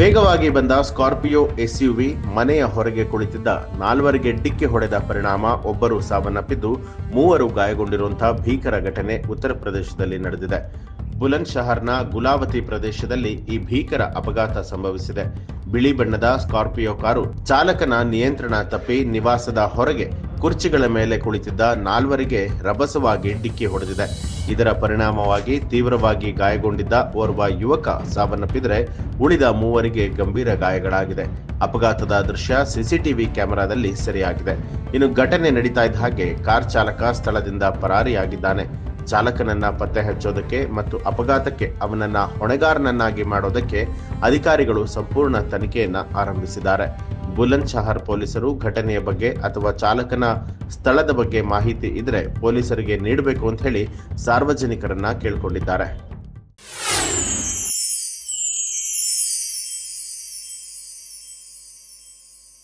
ವೇಗವಾಗಿ ಬಂದ Scorpio SUV ಮನೆಯ ಹೊರಗೆ ಕುಳಿತಿದ್ದ ನಾಲ್ವರಿಗೆ ಡಿಕ್ಕಿ ಹೊಡೆದ ಪರಿಣಾಮ ಒಬ್ಬರು ಸಾವನ್ನಪ್ಪಿದ್ದು ಮೂವರು ಗಾಯಗೊಂಡಿರುವಂತಹ ಭೀಕರ ಘಟನೆ ಉತ್ತರ ಪ್ರದೇಶದಲ್ಲಿ ನಡೆದಿದೆ. ಬುಲಂದ್ ಶಹರ್ನ ಗುಲಾವತಿ ಪ್ರದೇಶದಲ್ಲಿ ಈ ಭೀಕರ ಅಪಘಾತ ಸಂಭವಿಸಿದೆ. ಬಿಳಿ ಬಣ್ಣದ ಸ್ಕಾರ್ಪಿಯೋ ಕಾರು ಚಾಲಕನ ನಿಯಂತ್ರಣ ತಪ್ಪಿ ನಿವಾಸದ ಹೊರಗೆ ಕುರ್ಚಿಗಳ ಮೇಲೆ ಕುಳಿತಿದ್ದ ನಾಲ್ವರಿಗೆ ರಭಸವಾಗಿ ಡಿಕ್ಕಿ ಹೊಡೆದಿದೆ. ಇದರ ಪರಿಣಾಮವಾಗಿ ತೀವ್ರವಾಗಿ ಗಾಯಗೊಂಡಿದ್ದ ಓರ್ವ ಯುವಕ ಸಾವನ್ನಪ್ಪಿದರೆ ಉಳಿದ ಮೂವರಿಗೆ ಗಂಭೀರ ಗಾಯಗಳಾಗಿದೆ. ಅಪಘಾತದ ದೃಶ್ಯ ಸಿಸಿಟಿವಿ ಕ್ಯಾಮೆರಾದಲ್ಲಿ ಸೆರೆಯಾಗಿದೆ. ಇನ್ನು ಘಟನೆ ನಡೀತಾ ಇದ್ದ ಹಾಗೆ ಕಾರ್ ಚಾಲಕ ಸ್ಥಳದಿಂದ ಪರಾರಿಯಾಗಿದ್ದಾನೆ. ಚಾಲಕನನ್ನ ಪತ್ತೆ ಹಚ್ಚೋದಕ್ಕೆ ಮತ್ತು ಅಪಘಾತಕ್ಕೆ ಅವನನ್ನ ಹೊಣೆಗಾರನನ್ನಾಗಿ ಮಾಡೋದಕ್ಕೆ ಅಧಿಕಾರಿಗಳು ಸಂಪೂರ್ಣ ತನಿಖೆಯನ್ನ ಆರಂಭಿಸಿದ್ದಾರೆ. ಬುಲಂದ್ ಶಹರ್ ಪೊಲೀಸರು ಘಟನೆಯ ಬಗ್ಗೆ ಅಥವಾ ಚಾಲಕನ ಸ್ಥಳದ ಬಗ್ಗೆ ಮಾಹಿತಿ ಇದ್ರೆ ಪೊಲೀಸರಿಗೆ ನೀಡಬೇಕು ಅಂತ ಹೇಳಿ ಸಾರ್ವಜನಿಕರನ್ನ ಕೇಳ್ಕೊಂಡಿದ್ದಾರೆ.